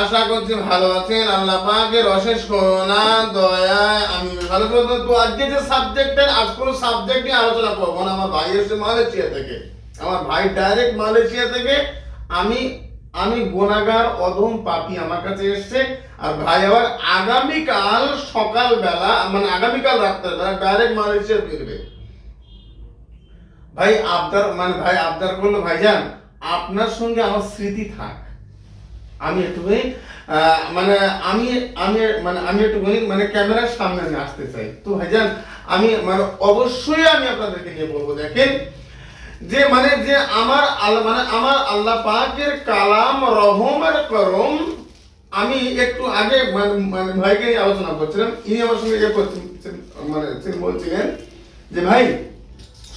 আশা ভালো আমি যে সাবজেক্টের আজ কোনো সাবজেক্ট নিয়ে আলোচনা না। আমার ভাই মালয়েশিয়া থেকে। আমার ভাই ডাইরেক্ট মালয়েশিয়া থেকে। আমি আমি গোনাগার অধম পাপি আমার কাছে এসছে। আর ভাই আবার আগামীকাল সকালবেলা মানে আগামীকাল রাত্রেবেলা ডাইরেক্ট মালয়েশিয়া ফিরবে। ভাই আবদার মানে ভাই আবদার করল ভাইজান। আপনার সঙ্গে আমার স্মৃতি থাক। আমি একটুখানি মানে আমি আমি মানে আমি একটুখানি মানে ক্যামেরার সামনে আমি আসতে চাই। তো ভাইজান, আমি মানে অবশ্যই আমি আপনাদেরকে নিয়ে বলব, দেখেন, যে মানে যে আমার মানে আমার আল্লাহ পাকের কালাম রহমের করম, আমি একটু আগে মানে মানে ভাইকে আলোচনা করছিলাম, ইনি আমার সঙ্গে ইয়ে করছেন মানে বলছিলেন যে, ভাই,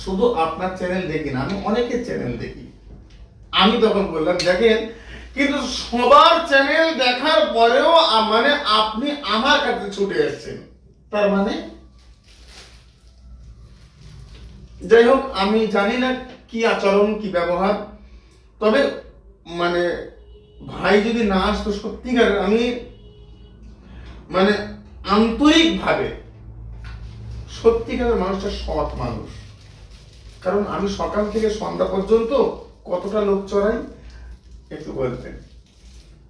শুধু আপনার চ্যানেল দেখি না, আমি অনেকের চ্যানেল দেখি। আমি তখন বললাম, দেখেন, কিন্তু সবার চ্যানেল দেখার পরেও মানে আপনি আমার কাছে ছুটে এসেছেন। তার মানে? যাই হোক, আমি জানি না কি আচরণ, কি ব্যবহার, তবে মানে ভাই যদি না আসতো সত্যিকার, আমি মানে আন্তরিকভাবে সত্যিকারের মানুষটা সৎ মানুষ। কারণ আমি সকাল থেকে সন্ধ্যা পর্যন্ত কতটা লোক চড়াই একটু বলতেন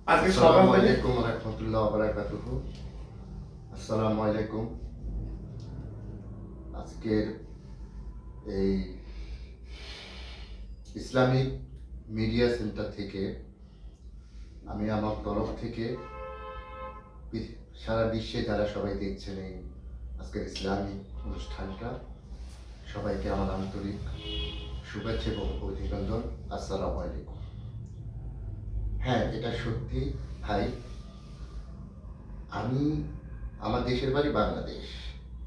আজকে সকাল থেকে আলাইকুম রহমতুল্লাহ বারাকাতুহু। আসসালামু আলাইকুম। আজকের এই ইসলামিক মিডিয়া সেন্টার থেকে আমি আমার তরফ থেকে সারা বিশ্বে যারা সবাই দেখছেন এই আজকের ইসলামিক অনুষ্ঠানটা সবাইকে আমার আন্তরিক শুভেচ্ছা এবং অভিনন্দন। আসসালামু আলাইকুম। হ্যাঁ এটা সত্যি ভাই। আমি আমার দেশের বাড়ি বাংলাদেশ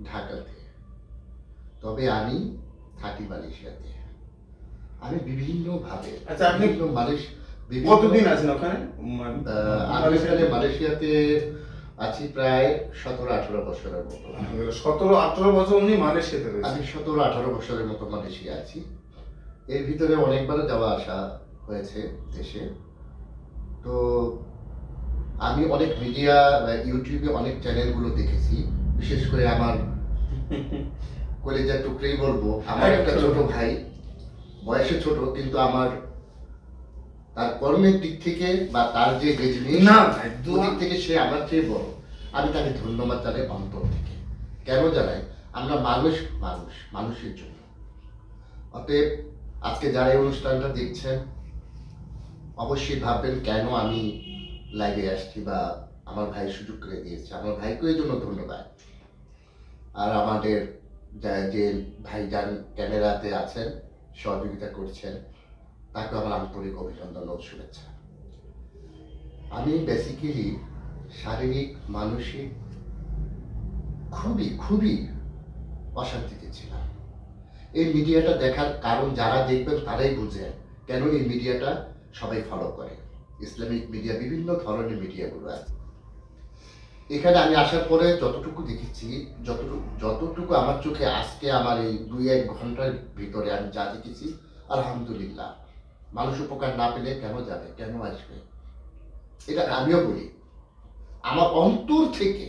ঢাকাতে। তবে আমি থাকি মালয়েশিয়াতে। আমি বিভিন্নভাবে আচ্ছা, আপনি কতদিন আছেন ওখানে? আমি এখানে মালয়েশিয়াতে আছি প্রায় সতেরো আঠারো বছরের মতো। সতেরো আঠারো বছর উনি মালয়েশিয়াতে আমি সতেরো আঠারো বছরের মতো মালয়েশিয়া আছি। এর ভিতরে অনেকবার যাওয়া আসা হয়েছে দেশে। তো আমি অনেক মিডিয়া বা ইউটিউবে অনেক চ্যানেলগুলো দেখেছি। বিশেষ করে আমার কলেজা টুকরেই বলব আমার একটা ছোট ভাই বয়সে ছোট কিন্তু আমার তার কর্মের দিক থেকে বা তার যে বিজনেস না দিক থেকে সে আমার চেয়ে বড়। আমি তাকে ধন্যবাদ জানাই অন্তর থেকে। কেন জানাই? আমরা মানুষ মানুষ মানুষের জন্য। অতএব আজকে যারা এই অনুষ্ঠানটা দেখছেন, অবশ্যই ভাববেন, কেন আমি লাইভে আসছি বা আমার ভাই সুযোগ করে দিয়েছে। আমার ভাইকে এই জন্য ধন্যবাদ। আর আমাদের যা- যে ভাইজান ক্যামেরাতে আছেন, সহযোগিতা করছেন, তাকে আমার আন্তরিক অভিনন্দন ও শুভেচ্ছা। আমি বেসিক্যালি শারীরিক, মানসিক খুবই খুবই অশান্তিতে ছিলাম। এই মিডিয়াটা দেখার কারণ যারা দেখবেন তারাই বুঝেন কেন এই মিডিয়াটা সবাই ফলো করে। ইসলামিক মিডিয়া, বিভিন্ন ধরনের মিডিয়াগুলো আছে। এখানে আমি আসার পরে যতটুকু দেখেছি, যতটুকু যতটুকু আমার চোখে আজকে আমার এই দুই এক ঘণ্টার ভিতরে আমি যা দেখেছি, আলহামদুলিল্লাহ। মানুষ উপকার না পেলে কেন যাবে, কেন আসবে? এটা আমিও বলি। আমার অন্তর থেকে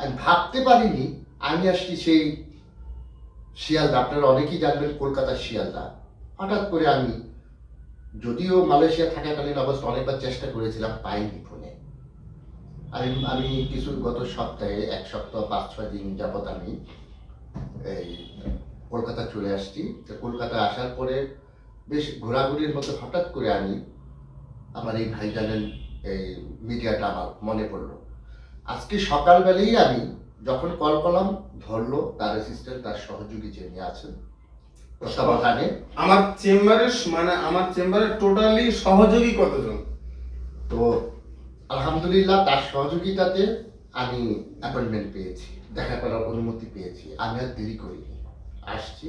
আমি ভাবতে পারিনি, আমি আসছি সেই শিয়ালদা আপনারা অনেকেই জানবেন কলকাতার শিয়ালদা হঠাৎ করে আমি, যদিও মালয়েশিয়া থাকাকালীন অবস্থা অনেকবার চেষ্টা করেছিলাম, পাইনি ফোনে। আমি আমি কিছু গত সপ্তাহে, এক সপ্তাহ, পাঁচ, ছয় দিন যাবৎ আমি এই কলকাতা চলে আসছি। তো কলকাতা আসার পরে বেশ ঘোরাঘুরির মধ্যে হঠাৎ করে আমি আমার এই ভাইজানের এই মিডিয়াটা আমার মনে পড়ল। আজকে সকালবেলেই আমি যখন কল করলাম ধরলো তার অ্যাসিস্ট্যান্ট তার সহযোগী যিনি আছেন তত্ত্বাবধানে আমার চেম্বারের মানে আমার চেম্বারের টোটালি সহযোগী কতজন? তো আলহামদুলিল্লাহ তার সহযোগিতাতে আমি অ্যাপয়েন্টমেন্ট পেয়েছি দেখা করার অনুমতি পেয়েছি। আমি আর দেরি করিনি। আসছি।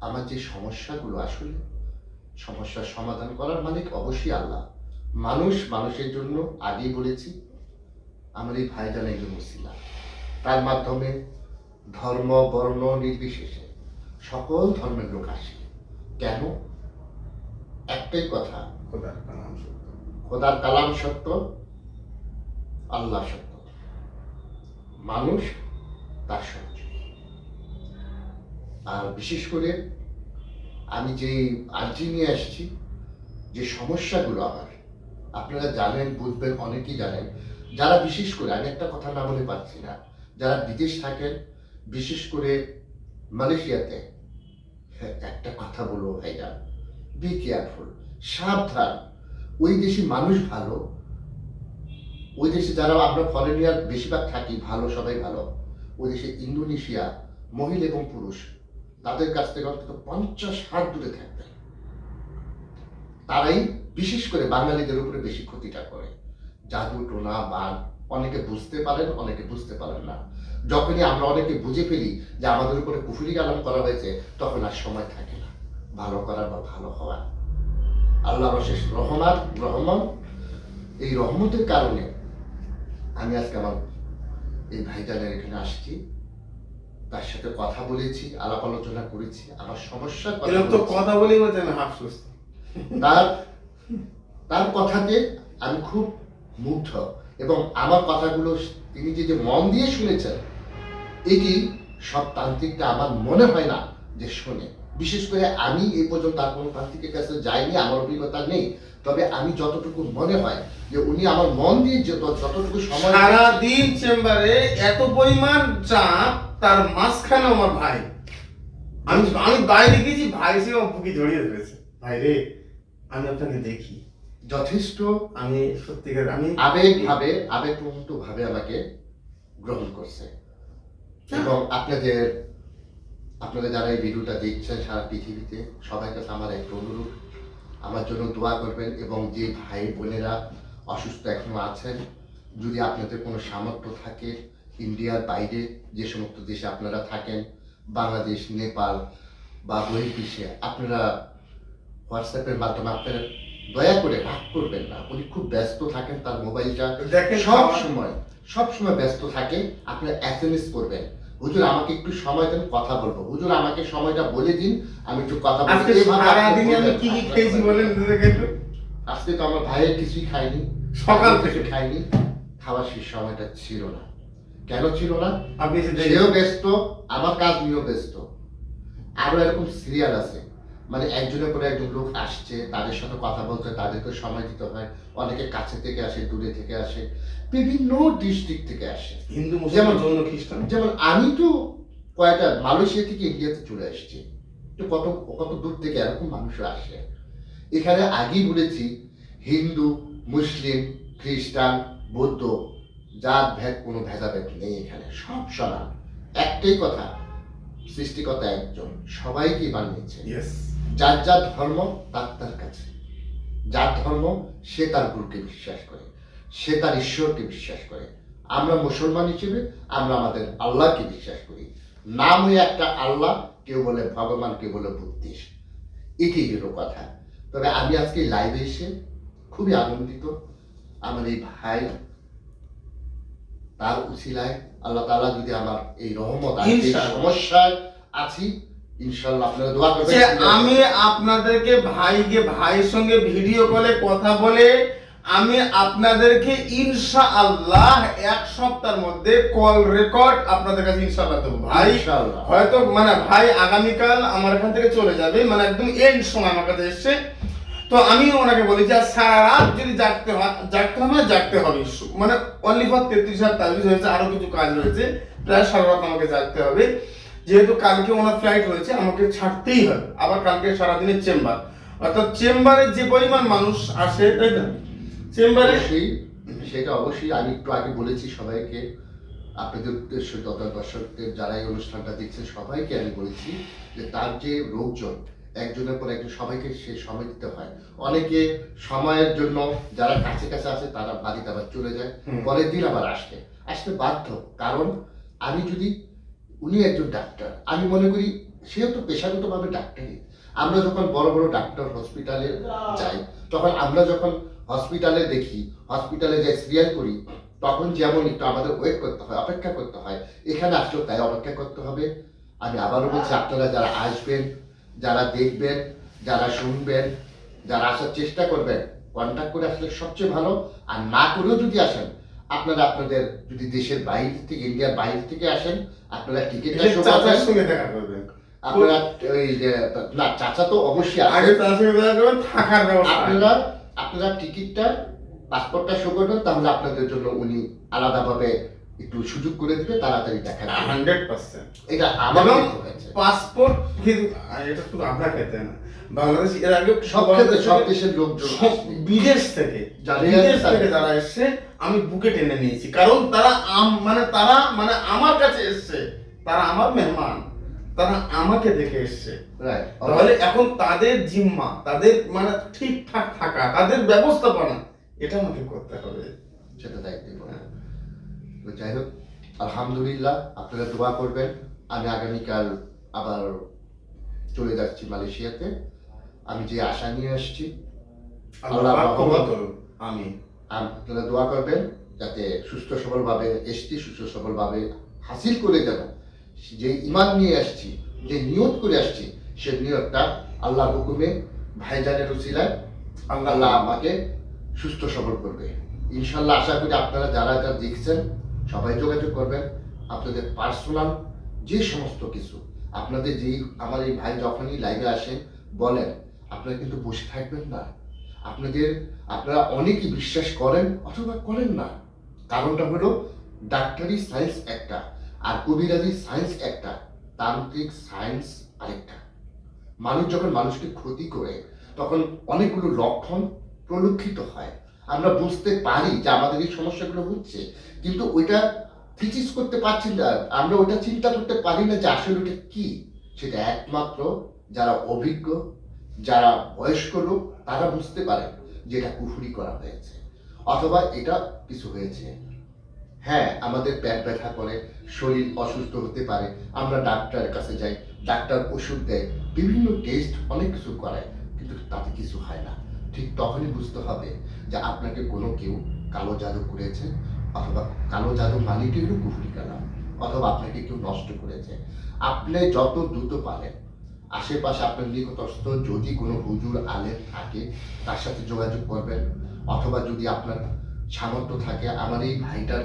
আমার যে সমস্যাগুলো আসলে সমস্যার সমাধান করার মালিক অবশ্যই আল্লাহ। মানুষ মানুষের জন্য আগেই বলেছি আমার এই ভাইজান একজন মুসিলা তার মাধ্যমে ধর্ম বর্ণ নির্বিশেষে সকল ধর্মের লোক আসে। কেন? একটাই কথা খোদার কালাম সত্য। খোদার কালাম সত্য আল্লাহ সত্য। মানুষ তার সহ্য আর বিশেষ করে আমি যে আর্জি নিয়ে আসছি যে সমস্যাগুলো আমার আপনারা জানেন বুঝবেন অনেকেই জানেন যারা বিশেষ করে আমি একটা কথা না বলে পারছি না যারা বিদেশ থাকেন বিশেষ করে মালয়েশিয়াতে হ্যাঁ, একটা কথা বলব ভাইয়া বি কেয়ারফুল সাবধান। ওই দেশে মানুষ ভালো ওই দেশে যারা আমরা ফরেনিয়ার বেশিরভাগ থাকি ভালো সবাই ভালো ওই দেশে ইন্দোনেশিয়া মহিলা এবং পুরুষ তাদের কাছ থেকে অন্তত পঞ্চাশ হাত দূরে থাকবেন তারাই বিশেষ করে বাঙালিদের উপরে বেশি ক্ষতিটা করে। জাদু টোনা বান অনেকে বুঝতে পারেন অনেকে বুঝতে পারেন না। যখনই আমরা অনেকে বুঝে ফেলি যে আমাদের উপরে কুফুরি কালাম করা হয়েছে তখন আর সময় থাকে না। ভালো করার বা ভালো হওয়ার। আল্লাহ রশেষ রহমান রহমান। এই রহমতের কারণে আমি আজকে আমার এই ভাইজানের এখানে আসছি। তার সাথে কথা বলেছি আলাপ আলোচনা করেছি আমার সমস্যার কথা এরকম তো কথা বলেই বলছে আমি হাফ তার তার কথাতে আমি খুব মুগ্ধ। এবং আমার কথাগুলো তিনি যে যে মন দিয়ে শুনেছেন এটি সব তান্ত্রিকটা আমার মনে হয় না যে শোনে। বিশেষ করে আমি এই পর্যন্ত আর কোনো তান্ত্রিকের কাছে যাইনি, আমার অভিজ্ঞতা নেই। তবে আমি যতটুকু মনে হয় যে উনি আমার মন দিয়ে যত- যতটুকু সময় সারাদিন চেম্বারে এত পরিমাণ চাপ, তার মাঝখানে আমার ভাই। আমি আমি বাইরে গেছি ভাই সে আমার বুকে জড়িয়ে ধরেছে ভাই রে, আমি আপনাকে দেখি। যথেষ্ট আমি সত্যিকার আমি আবেগ ভাবে আবেগপ্রবণ ভাবে আমাকে গ্রহণ করছে। এবং আপনাদের আপনারা যারা এই ভিডিওটা দেখছেন সারা পৃথিবীতে সবাই কাছে আমার একটা অনুরোধ আমার জন্য দোয়া করবেন এবং যে ভাই বোনেরা অসুস্থ এখনও আছেন যদি আপনাদের কোনো সামর্থ্য থাকে ইন্ডিয়ার বাইরে যে সমস্ত দেশে আপনারা থাকেন বাংলাদেশ নেপাল বা বহির্বিশ্বে আপনারা হোয়াটসঅ্যাপের মাধ্যমে আপনারা দয়া করে রাগ করবেন না। উনি খুব ব্যস্ত থাকেন তার মোবাইলটা। দেখেন সব সময় সব সময় ব্যস্ত থাকে। আপনি এস এম এস করবেন। হুজুর আমাকে একটু সময় দেন কথা বলব। হুজুর আমাকে সময়টা বলে দিন আমি একটু কথা বলব। আমি কি কি খেয়েছি বলেন আজকে তো আমার ভাইয়ের কিছুই খাইনি। সকাল থেকে। খাইনি। খাওয়ার সেই সময়টা ছিল না। কেন ছিল না? সেও ব্যস্ত আমার কাজ নিয়েও ব্যস্ত। আরও এরকম সিরিয়াল আছে। মানে একজনের পরে একজন লোক আসছে তাদের সাথে কথা বলতে তাদেরকে সময় দিতে হয়। অনেকে কাছে থেকে আসে দূরে থেকে আসে বিভিন্ন ডিস্ট্রিক্ট থেকে আসে। হিন্দু মুসলমান জৈন খ্রিস্টান? যেমন আমি তো কয়েকটা মালয়েশিয়া থেকে ইন্ডিয়াতে চলে আসছি। তো কত কত দূর থেকে এরকম মানুষ আসে। এখানে আগেই বলেছি হিন্দু মুসলিম খ্রিস্টান বৌদ্ধ জাত ভেদ কোনো ভেদাভেদ নেই এখানে সব সমান। একটাই কথা সৃষ্টিকর্তা একজন। সবাইকে বানিয়েছে? যার যার ধর্ম তার তার কাছে। যার ধর্ম সে তার গুরুকে বিশ্বাস করে। সে তার ঈশ্বরকে বিশ্বাস করে। আমরা মুসলমান হিসেবে আমরা আমাদের আল্লাহকে বিশ্বাস করি। নাম হয়ে একটা আল্লাহ কেউ বলে ভগবান কেউ বলে বুদ্ধিস্ট। এটাই হলো কথা। তবে আমি আজকে লাইভে এসে খুবই আনন্দিত। আমার এই ভাই তার উছিলায় আল্লাহ তাআলা যদি আমার এই রহমত। সমস্যায় আছি ইনশাল্লাহ আপনারা দোয়া করবেন। আমি আপনাদেরকে ভাইকে ভাইয়ের সঙ্গে ভিডিও কলে কথা বলে আমি আপনাদেরকে ইনশা আল্লাহ এক সপ্তাহের মধ্যে কল রেকর্ড আপনাদের কাছে ইনশাআল্লাহ দেবো। ভাই হয়তো মানে ভাই আগামীকাল আমার এখান থেকে চলে যাবে মানে একদম এন্ড সময় আমার কাছে এসছে। তো আমি ওনাকে বলি যে সারা রাত যদি জাগতে হয়, জাগতে হবে জাগতে হবে মানে অনলি ফর তেত্রিশ হাজার তাবিজ হয়েছে, আরও কিছু কাজ রয়েছে, প্রায় সারা রাত আমাকে জাগতে হবে। যেহেতু কালকে ওনার ফ্লাইট রয়েছে, আমাকে ছাড়তেই হবে, আবার কালকে সারাদিনের চেম্বার। অর্থাৎ চেম্বারে যে পরিমাণ মানুষ আসে, তাই না চেম্বারে সেই সেটা অবশ্যই, আমি একটু আগে বলেছি সবাইকে, আপনাদের উদ্দেশ্য দর্শকদের যারা এই অনুষ্ঠানটা দেখছেন, সবাইকে আমি বলেছি যে তার যে লোকজন একজনের পর একজন সবাইকে সে সময় দিতে হয়। অনেকে সময়ের জন্য যারা কাছে কাছে আছে তারা বাড়িতে আবার চলে যায়। পরের দিন আবার আসতে আসতে বাধ্য। কারণ আমি যদি উনি একজন ডাক্তার আমি মনে করি সেও তো পেশাগতভাবে ডাক্তারই। আমরা যখন বড় বড় ডাক্তার হসপিটালে যাই তখন আমরা যখন হসপিটালে দেখি হসপিটালে যাই সিরিয়াল করি তখন যেমন একটু আমাদের ওয়েট করতে হয় অপেক্ষা করতে হয় এখানে আসলেও তাই অপেক্ষা করতে হবে। আমি আবারও বলছি আপনারা যারা আসবেন যারা দেখবেন যারা শুনবেন যারা আসার চেষ্টা করবেন কন্ট্যাক্ট করে আসলে সবচেয়ে ভালো। আর না করেও যদি আসেন আপনারা আপনাদের যদি দেশের বাইরে থেকে ইন্ডিয়ার বাইরে থেকে আসেন আপনারা টিকিটটা আপনারা ওই যে না চাচা তো অবশ্যই থাকার আপনারা আপনারা টিকিটটা পাসপোর্টটা শো করবেন তাহলে আপনাদের জন্য উনি আলাদাভাবে একটু সুযোগ করে দিবে তাড়াতাড়ি দেখা হান্ড্রেড পার্সেন্ট এটা আমার হয়েছে। পাসপোর্ট এটা শুধু আপনার ক্ষেত্রে না বাংলাদেশ এর আগে সব ক্ষেত্রে সব দেশের লোকজন বিদেশ থেকে বিদেশ থেকে যারা এসছে আমি বুকে টেনে নিয়েছি। কারণ তারা আম- মানে তারা মানে আমার কাছে এসছে তারা আমার মেহমান তারা আমাকে দেখে এসছে. তাহলে এখন তাদের জিম্মা তাদের মানে ঠিকঠাক থাকা তাদের ব্যবস্থাপনা এটা আমাকে করতে হবে। সেটা দায়িত্ব। তো যাই হোক আলহামদুলিল্লাহ আপনারা দোয়া করবেন। আমি আগামীকাল আবার চলে যাচ্ছি মালয়েশিয়াতে। আমি যে আশা নিয়ে আসছি আল্লাহ আমি আপনারা দোয়া করবেন যাতে সুস্থ সবলভাবে এসছি সুস্থ সবলভাবে হাসিল করে যাব। যে ইমান নিয়ে আসছি যে নিয়ত করে আসছি সে নিয়তটা আল্লাহর হুকুমে ভাইজানের আল্লাহ আল্লাহ আমাকে সুস্থ সবল করবে। ইনশাল্লাহ আশা করি আপনারা যারা যা দেখছেন সবাই যোগাযোগ করবেন। আপনাদের পার্সোনাল যে সমস্ত কিছু, আপনাদের যেই, আমার এই ভাই যখনই লাইভে আসেন, বলেন, আপনারা কিন্তু বসে থাকবেন না। আপনাদের, আপনারা অনেকেই বিশ্বাস করেন অথবা করেন না। কারণটা হলো ডাক্তারি সায়েন্স একটা, আর কবিরাজি সায়েন্স একটা, তান্ত্রিক সায়েন্স আরেকটা। মানুষ যখন মানুষকে ক্ষতি করে, তখন অনেকগুলো লক্ষণ প্রলক্ষিত হয়। আমরা বুঝতে পারি যে আমাদের এই সমস্যাগুলো হচ্ছে, কিন্তু ওইটা থিচিস করতে পারছি না। আমরা ওইটা চিন্তা করতে পারি না যে আসলে ওটা কি। সেটা একমাত্র যারা অভিজ্ঞ, যারা বয়স্ক লোক, তারা বুঝতে পারে যে এটা কুফুরি করা হয়েছে, অথবা এটা কিছু হয়েছে। হ্যাঁ আমাদের পেট ব্যথা করে, শরীর অসুস্থ হতে পারে, আমরা ডাক্তারের কাছে যাই, ডাক্তার ওষুধ দেয়, বিভিন্ন টেস্ট অনেক কিছু করায়, কিন্তু তাতে কিছু হয় না। ঠিক তখনই বুঝতে হবে যে আপনাকে কোনো কেউ কালো জাদু করেছে অথবা কালো জাদু মানেটি হলো কুফুরি কালাম অথবা আপনাকে কেউ নষ্ট করেছে। আপনি যত দ্রুত পারেন, আশেপাশে আপনার নিকটস্থ যদি কোনো হুজুর, আলেম থাকে, তার সাথে যোগাযোগ করবেন অথবা যদি আপনার সামর্থ্য থাকে, আমার এই ভাইটার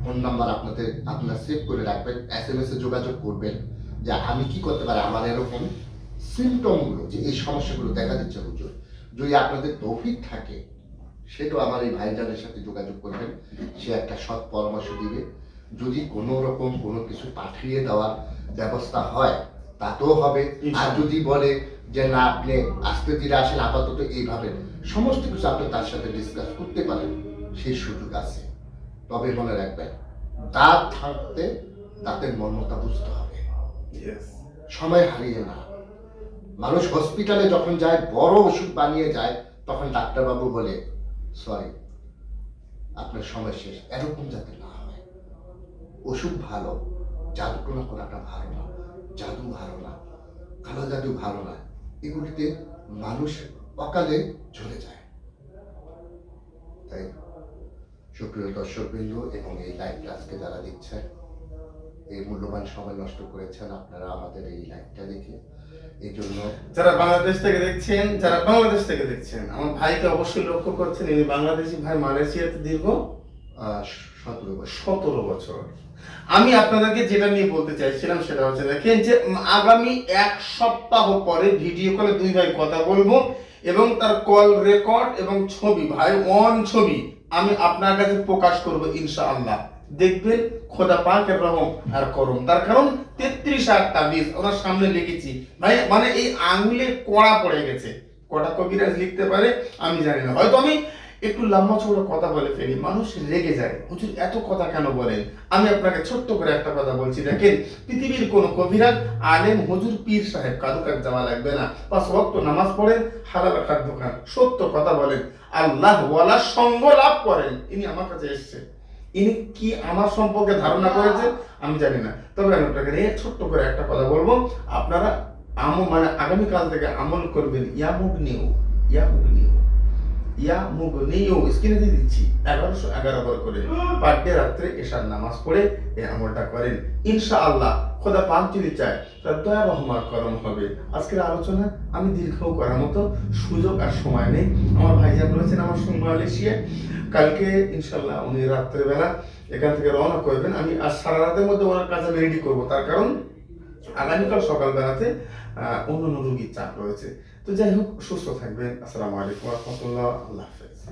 ফোন নাম্বার আপনাদের, আপনার সেভ করে রাখবেন এস এম এস এ যোগাযোগ করবেন যে আমি কি করতে পারি? আমার এরকম সিমটমগুলো যে এই সমস্যাগুলো দেখা দিচ্ছে হুজুর। যদি আপনাদের তৌফিক থাকে সেটাও আমার এই ভাইজানের সাথে যোগাযোগ করবেন। সে একটা সৎ পরামর্শ দিবে। যদি কোনো রকম কোনো কিছু পাঠিয়ে দেওয়ার ব্যবস্থা হয় তাতেও হবে। আর যদি বলে যে না আপনি আস্তে ধীরে আসেন আপাতত এইভাবে। সমস্ত কিছু আপনি তার সাথে ডিসকাস করতে পারেন। সেই সুযোগ আছে। তবে মনে রাখবেন দাঁত থাকতে দাঁতের মর্মতা বুঝতে হবে। সময় হারিয়ে না। মানুষ হসপিটালে যখন যায়, বড় ওষুধ বানিয়ে যায়, তখন ডাক্তারবাবু বলে সরি আপনার সময় শেষ। এরকম যাতে না হয়। ওষুধ ভালো জাদুটোনা করাটা ভালো না, জাদু ভালো না, কালো জাদু ভালো না, এগুলিতে মানুষ অকালে ঝরে যায়। তাই সুপ্রিয় দর্শকবৃন্দ এবং এই লাইভটা আজকে যারা দেখছেন, এই মূল্যবান সময় নষ্ট করেছেন, আপনারা আমাদের এই লাইভটা দেখে যারা বাংলাদেশ থেকে দেখছেন, যারা বাংলাদেশ থেকে দেখছেন, আমার ভাইকে অবশ্যই লক্ষ্য করছেন, ইনি বাংলাদেশি ভাই মালয়েশিয়াতে দীর্ঘ সতেরো বছর সতেরো বছর। আমি আপনাদেরকে যেটা নিয়ে বলতে চাইছিলাম সেটা হচ্ছে দেখেন যে আগামী এক সপ্তাহ পরে ভিডিও কলে দুই ভাই কথা বলব এবং তার কল রেকর্ড এবং ছবি, ভাই অন ছবি আমি আপনার কাছে প্রকাশ করব ইনশাআল্লাহ। দেখবেন খোদা পাকের রহম আর করম তার কারণ তেত্রিশ হাজার তাবিজ ওনার সামনে লিখেছি। ভাই মানে এই আঙুলে কড়া পড়ে গেছে। কটা কবিরাজ লিখতে পারে, আমি জানি না। হয়তো আমি একটু লম্বা চৌড়া কথা বলে ফেলি। মানুষ রেগে যায়। হুজুর, এত কথা কেন বলেন? আমি আপনাকে ছোট্ট করে একটা কথা বলছি। দেখেন, পৃথিবীর কোন কবিরাজ, আলেম, হুজুর, পীর সাহেব কারও কাছে যাওয়া লাগবে না। পাঁচ ওয়াক্ত নামাজ পড়েন, হালাল খার খান সত্য কথা বলেন। আল্লাহ সঙ্গ লাভ করেন। ইনি আমার কাছে এসছে ইনি কি আমার সম্পর্কে ধারণা করেছে, আমি জানি না। তবে আমি আপনাকে নিয়ে ছোট্ট করে একটা কথা বলব। আপনারা মানে আগামীকাল থেকে আমল করবেন ইয়ামুক নিউ ইয়ামুক নিউ। ইয়া মুগনিও স্ক্রিনে দিচ্ছি। এগারোশো এগারো বার করে। ডে রাত্রে এশার নামাজ পড়ে এই আমলটা করেন। ইনশাআল্লাহ, খোদা পাক যদি চায়, তার দয়া রহমার করম হবে। আজকের আলোচনা, আমি দীর্ঘ করার মতো সুযোগ আর সময় নেই। আমার ভাইজান বলেছেন, আমার সঙ্গে মালয়েশিয়া কালকে ইনশাল্লাহ উনি রাত্রেবেলা এখান থেকে রওনা করবেন। আমি আর সারা রাতের মধ্যে ওনার কাছে আমি রেডি করব। তার কারণ, আগামীকাল সকালবেলাতে অন্য অন্য রুগীর চাপ রয়েছে। তো যাই হোক সুস্থ থাকবেন আসসালামু আলাইকুম রহমতুল্লাহ আল্লাহ হাফেজ